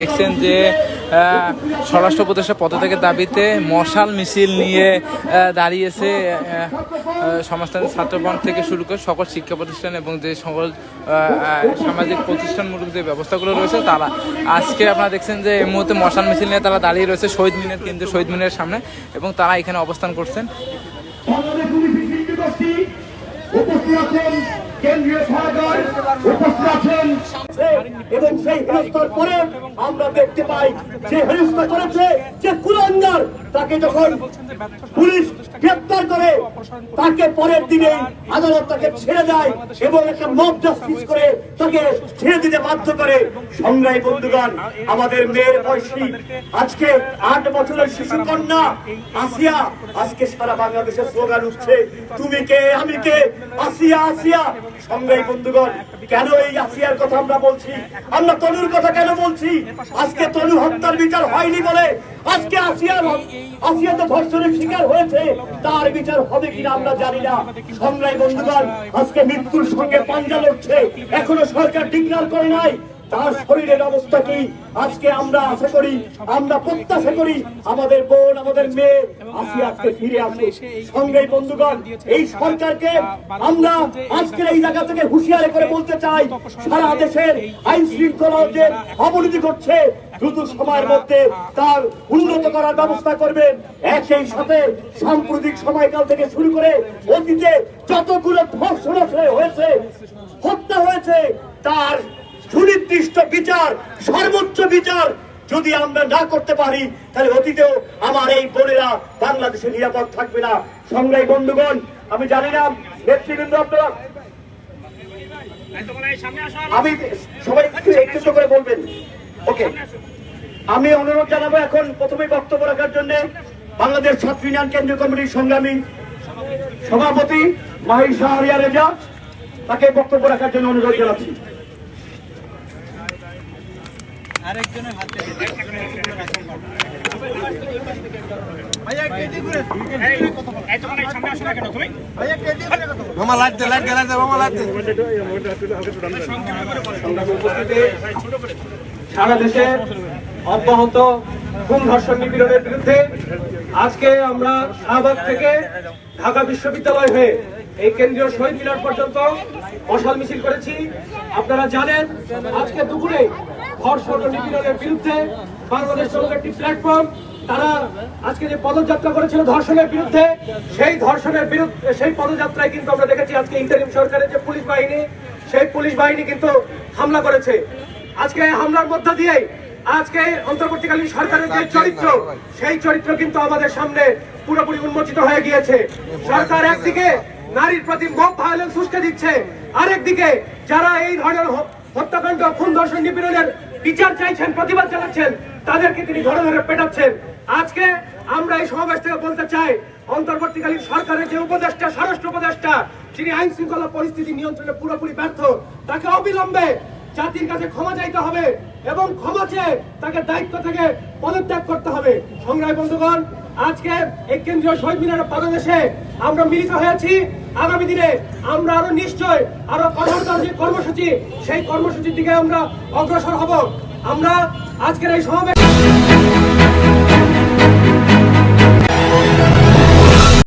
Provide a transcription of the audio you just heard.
দেখছেন যে স্বরাষ্ট্র উপদেষ্টা পদত্যাগের দাবিতে মশাল মিছিল নিয়ে দাঁড়িয়েছে সমাজতান্ত্রিক ছাত্রফ্রন্ট থেকে শুরু করে সকল শিক্ষা প্রতিষ্ঠান এবং যে সকল সামাজিক প্রতিষ্ঠানমূলক যে ব্যবস্থাগুলো রয়েছে তারা। আজকে আপনারা দেখছেন যে এই মুহূর্তে মশাল মিছিল নিয়ে তারা দাঁড়িয়ে রয়েছে শহীদ মিনার কেন্দ্রীয় শহীদ মিনারের সামনে এবং তারা এখানে অবস্থান করছেন। কেন্দ্রীয় সরকার উপস্থিত আছেন। এবং সেই হেনস্থার পরে আমরা দেখতে পাই, যে হেনস্থা করেছে যে কুলাঙ্গার, তাকে যখন পুলিশ গ্রেপ্তার করে তাকে পরের দিনে আদালত তাকে ছেড়ে দেয় এবং একটা মব জাস্টিস করে তাকে ছেড়ে দিতে বাধ্য করে। সংগ্রামী বন্ধুগণ, আমাদের মেয়ের বয়সী, আজকে আট বছরের শিশু কন্যা, আসিয়া, আজকে সারা বাংলাদেশের স্লোগান উঠছে, তুমি কে, আমি কে? আসিয়া আসিয়া সংগ্রামী বন্ধুগণ কেন এই আসিয়ার কথা আমরা বলছি? আমরা তনুর কথা কেন বলছি? আজকে তনু হত্যার বিচার হয়নি বলে আজকে আসিয়ার আসিয়া তো ধর্ষণের শিকার হয়েছে। তার বিচার হবে কিনা আমরা জানি না। সংগ্রামী বন্ধুগণ, আজকে মৃত্যুর সঙ্গে পাঞ্জা লড়ছে। এখনও সরকার ডিক্লার করে নাই। তার শরীরের অবস্থা কি? আজকে আমরা আশা করি, আমরা প্রত্যাশা করি আমাদের বোন, আমাদের মেয়ে আসি, আজকে ফিরে আসে। সঙ্গে বন্ধুগণ, এই সরকারকে আমরা আজকের এই জায়গা থেকে হুঁশিয়ারি করে বলতে চাই, সারা দেশের আইন শৃঙ্খলা যে অবনতি ঘটছে, দ্রুত সময়ের মধ্যে তার উন্নত করার ব্যবস্থা করবেন। একই সাথে সাম্প্রতিক সময়কাল থেকে শুরু করে অতীতে যতগুলো ধর্ষণ হয়েছে, হত্যা হয়েছে, তার সুনির্দিষ্ট বিচার, সর্বোচ্চ বিচার যদি আমরা না করতে পারি, তাহলে অতীতেও আমার এই বোনেরা বাংলাদেশে নিরাপদ থাকবে না। সংগ্রামী বন্ধুগণ, আমি জানি না, নেতৃবৃন্দ আপনারা আমি সবাই একটু করে বলবেন। ওকে। আমি অনুরোধ জানাব এখন প্রথমে বক্তব্য রাখার জন্য বাংলাদেশ ছাত্র ইউনিয়ন কেন্দ্রীয় কমিটির সংগ্রামী সভাপতি মাহির শাহরিয়া রেজা, তাকে বক্তব্য রাখার জন্য অনুরোধ জানাচ্ছি। মামা লাইট দে লাইট দে লাইট দে মামা লাইট দে। সারা দেশে অব্যাহত খুন ধর্ষণ নিপীড়নের বিরুদ্ধে আজকে আমরা শাহবাগ থেকে ঢাকা বিশ্ববিদ্যালয় হয়ে এই কেন্দ্রীয় শহীদ মিনার পর্যন্ত মশাল মিছিল করেছি। আপনারা জানেন, আজকে দুপুরে ধর্ষণ ও নিপীড়নের বিরুদ্ধে বাংলাদেশ নামক একটি প্ল্যাটফর্ম তারা আজকে যে পদযাত্রা করেছিল ধর্ষণের বিরুদ্ধে, সেই ধর্ষণের বিরুদ্ধে, সেই পদযাত্রায় কিন্তু আমরা দেখেছি আজকে ইন্টারিম সরকারের যে পুলিশ বাহিনী, সেই পুলিশ বাহিনী কিন্তু হামলা করেছে। আজকে হামলার মধ্য দিয়ে আজকে অন্তর্বর্তীকালীন সরকারের যে চরিত্র, সেই চরিত্র কিন্তু আমাদের সামনে পুরোপুরি উন্মোচিত হয়ে গিয়েছে। সরকার একদিকে নারীর প্রতি মব ভায়োলেন্স উস্কে দিচ্ছে। আরেকদিকে যারা এই ধরনের হত্যাকাণ্ড, খুন ধর্ষণ নিপীড়নের বিচার চাইছেন, প্রতিবাদ জানাচ্ছেন, তাদেরকে তিনি ধরে ধরে পেটাচ্ছেন। আজকে আমরা এই সমাবেশ থেকে বলতে চাই, অন্তর্বর্তীকালীন সরকারের যে উপদেষ্টা, স্বরাষ্ট্র উপদেষ্টা, যিনি আইন শৃঙ্খলা পরিস্থিতি নিয়ন্ত্রণে পুরোপুরি ব্যর্থ, তাকে অবিলম্বে জাতির কাছে ক্ষমা চাইতে হবে এবং ক্ষমা চেয়ে তাকে দায়িত্ব থেকে পদত্যাগ করতে হবে। সংগ্রামী বন্ধুগণ, আজকে এই কেন্দ্রীয় শহীদ মিনারের পাদদেশে আমরা মিলিত হয়েছি। আগামী দিনে আমরা আরও নিশ্চয় আরও কঠোরতর যে কর্মসূচি, সেই কর্মসূচির দিকে আমরা অগ্রসর হব। আমরা আজকের এই সমাবেশ